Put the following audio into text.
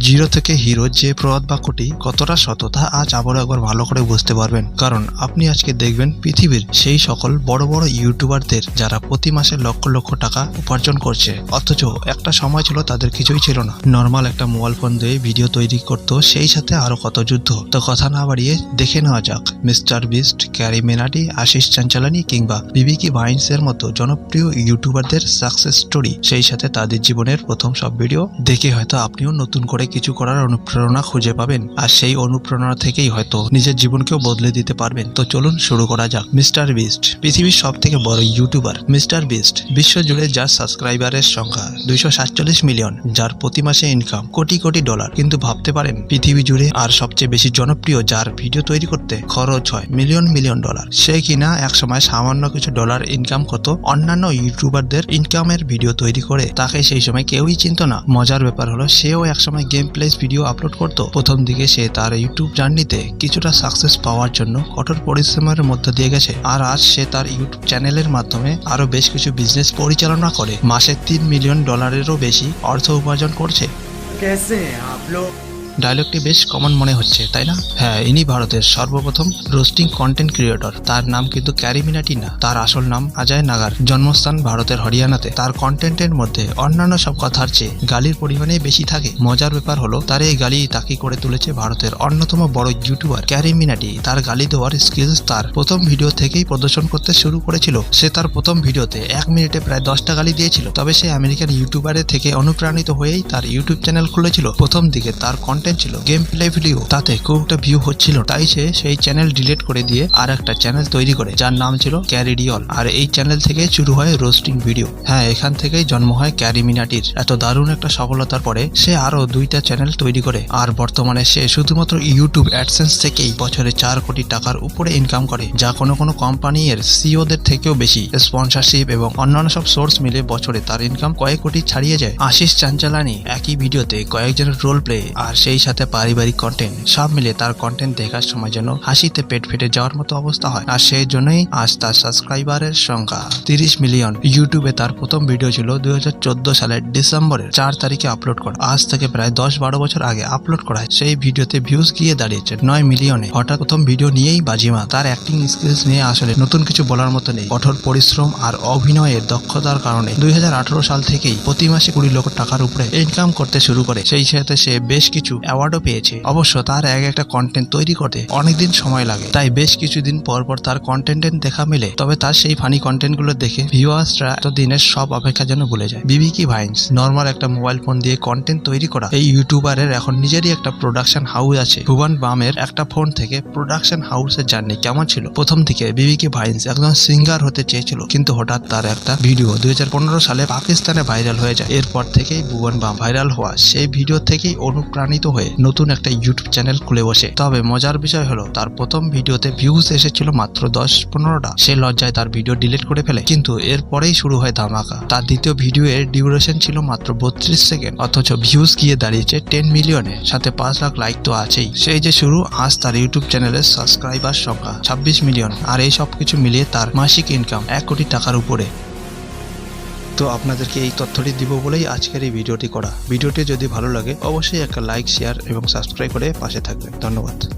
Zero থেকে hero যে প্রবাদ বাক্যটি কতটা সততা আজ আবারও একবার ভালো করে বুঝতে পারবেন। কারণ আপনি আজকে দেখবেন পৃথিবীর সেই সকল বড় বড় ইউটিউবারদের যারা প্রতি মাসে লক্ষ লক্ষ টাকা উপার্জন করছে। অথচ একটা সময় ছিল তাদের কিছুই ছিল না। নর্মাল একটা মোবাইল ফোন দিয়ে ভিডিও তৈরি করতো, সেই সাথে আরও কত যুদ্ধ। তো কথা না বাড়িয়ে দেখে নেওয়া যাক। মিস্টার বিস্ট, ক্যারি মেনাটি আশিস চাঞ্চালানি কিংবা বিবিকি ভাইন্স এর মতো জনপ্রিয় ইউটিউবারদের সাকসেস স্টোরি, সেই সাথে তাদের জীবনের প্রথম সব ভিডিও দেখে হয়তো আপনিও নতুন করে কিছু করার অনুপ্রেরণা খুঁজে পাবেন আর সেই অনুপ্রেরণা থেকেই হয়তো নিজের জীবনকেও বদলে দিতে পারবেন। তো চলুন শুরু করা যাক। মিস্টার বিস্ট, পৃথিবীর সব থেকে বড় ইউটিউবার মিস্টার বিস্ট বিশ্ব জুড়ে যার সাবস্ক্রাইবারের সংখ্যা দুইশো সাতচল্লিশ মিলিয়ন, যার প্রতি মাসে ইনকাম কোটি কোটি ডলার কিন্তু ভাবতে পারেন, পৃথিবী জুড়ে আর সবচেয়ে বেশি জনপ্রিয় যার ভিডিও তৈরি করতে খরচ হয় মিলিয়ন মিলিয়ন ডলার সে কিনা একসময় সামান্য কিছু ডলার ইনকাম করতো অন্যান্য ইউটিউবারদের ইনকামের ভিডিও তৈরি করে, তাকে সেই সময় কেউই চিনত না। মজার ব্যাপার হলো, সেও একসময় game প্লেস ভিডিও আপলোড করতো প্রথম দিকে সে তার ইউটিউব জার্নিতে কিছুটা সাকসেস পাওয়ার জন্য কঠোর পরিশ্রমের মধ্যে দিয়ে গেছে আর আজ সে তার ইউটিউব চ্যানেলের মাধ্যমে আরো বেশ কিছু বিজনেস পরিচালনা করে মাসে তিন মিলিয়ন ডলারেরও বেশি অর্থ উপার্জন করছে कैसे हैं आप लोग ডায়লগটি বেশ কমন মনে হচ্ছে, তাই না? হ্যাঁ ইনি ভারতের সর্বপ্রথম রোস্টিং কন্টেন্ট ক্রিয়েটর। তার নাম কিন্তু ক্যারি মিনাটি না তার আসল নাম অজয় নাগার। জন্মস্থান ভারতের হরিয়ানাতে। তার কন্টেন্টের মধ্যে অন্যান্য সব কথার চেয়ে গালির পরিমাণে বেশি থাকে। মজার ব্যাপার হলো, তার এই গালি তাকে করে তুলেছে ভারতের অন্যতম বড় ইউটিউবার ক্যারি মিনাটি তার গালি দেওয়ার স্কিলস তার প্রথম ভিডিও থেকেই প্রদর্শন করতে শুরু করেছিল। সে তার প্রথম ভিডিওতে এক মিনিটে প্রায় দশটা গালি দিয়েছিল। তবে সে আমেরিকান ইউটিউবারের থেকে অনুপ্রাণিত হয়েই তার ইউটিউব চ্যানেল খুলেছিল। প্রথম দিকে তার কন্টেন্ট ছিল। গেম প্লে ভিডিও তাতে খুব একটা ভিউ হচ্ছিল তাই সে সেই চ্যানেল ডিলিট করে দিয়ে আর একটা চ্যানেল তৈরি করে, যার নাম ছিল ক্যারিডিওল আর এই চ্যানেল থেকে শুরু হয় রোস্টিং ভিডিও হ্যাঁ এখান থেকেই জন্ম হয় ক্যারি মিনাটির এত দারুণ একটা সফলতার পরে সে আরও দুইটা চ্যানেল তৈরি করে। আর বর্তমানে সে শুধুমাত্র ইউটিউব অ্যাডসেন্স থেকেই বছরে চার কোটি টাকার উপরে ইনকাম করে, যা কোনো কোনো কোম্পানি এর সিওদের থেকেও বেশি। স্পন্সরশিপ এবং অন্যান্য সব সোর্স মিলে বছরে তার ইনকাম কয়েক কোটি ছাড়িয়ে যায়। আশিস চাঞ্চালানি, একই ভিডিওতে কয়েকজনের রোল প্লে আর সেই সাথে পারিবারিক কন্টেন্ট সব মিলে তার কন্টেন্ট দেখার সময় যেন হাসিতে পেট ফেটে যাওয়ার মতো অবস্থা হয়। আর সেই জন্যই আজ তার সাবস্ক্রাইবারের সংখ্যা তিরিশ মিলিয়ন ইউটিউবে তার প্রথম ভিডিও ছিল দু হাজার চোদ্দ সালের ডিসেম্বরের চার তারিখে আপলোড করা। আজ থেকে প্রায় দশ বারো বছর আগে আপলোড করা হয়। সেই ভিডিওতে ভিউজ গিয়ে দাঁড়িয়েছে নয় মিলিয়নে হঠাৎ প্রথম ভিডিও নিয়েই বাজিমা তার অ্যাক্টিং স্কিলস নিয়ে আসলে নতুন কিছু বলার মতো নেই। কঠোর পরিশ্রম আর অভিনয়ের দক্ষতার কারণে দুই হাজার আঠারো সাল থেকেই প্রতি মাসে কুড়ি লক্ষ টাকার উপরে ইনকাম করতে শুরু করে। সেই সাথে সে বেশ কিছু অ্যাওয়ার্ডও পেয়েছে। অবশ্য তার এক একটা কন্টেন্ট তৈরি করতে অনেকদিন সময় লাগে। তাই বেশ কিছুদিন পর পর তার কন্টেন্টের দেখা মেলে। তবে তার সেই ফানি কন্টেন্টগুলো দেখে ভিউয়ার্সরা এতদিনের সব অপেক্ষা যেন ভুলে যায়। বিবিকি ভাইন্স নর্মাল একটা মোবাইল ফোন দিয়ে কন্টেন্ট তৈরি করা। এই ইউটিউবারের এখন নিজেরই একটা প্রোডাকশন হাউস আছে। ভুবন বামের একটা ফোন থেকে প্রোডাকশন হাউসের জার্নি কেমন ছিল? প্রথম থেকে বিবিকি ভাইন্স একজন সিঙ্গার হতে চেয়েছিল। কিন্তু হঠাৎ তার একটা ভিডিও দুই হাজার পনেরো সালে পাকিস্তানে ভাইরাল হয়ে যায়। এরপর থেকেই ভুবন বাম ভাইরাল হওয়া। সেই ভিডিও থেকেই অনুপ্রাণিত হয়ে নতুন একটা ইউটিউব চ্যানেল খুলে বসে। তবে মজার বিষয় হলো, তার প্রথম ভিডিওতে ভিউজ এসেছিল মাত্র দশ পনেরোটা। সে লজ্জায় তার ভিডিও ডিলিট করে ফেলে। কিন্তু এরপরেই শুরু হয় ধামাকা। তার দ্বিতীয় ভিডিও এর ডিউরেশন ছিল মাত্র বত্রিশ সেকেন্ড অথচ ভিউজ গিয়ে দাঁড়িয়েছে টেন মিলিয়নে সাথে পাঁচ লাখ লাইক তো আছেই। সেই যে শুরু, আজ তার ইউটিউব চ্যানেলের সাবস্ক্রাইবার সংখ্যা ছাব্বিশ মিলিয়ন আর এই সব কিছু মিলিয়ে তার মাসিক ইনকাম এক কোটি টাকার উপরে। তো আপনাদেরকে এই তথ্যটি দিব বলেই আজকের এই ভিডিওটি করা। ভিডিওটি যদি ভালো লাগে, অবশ্যই একটা লাইক শেয়ার এবং সাবস্ক্রাইব করে পাশে থাকবেন। ধন্যবাদ।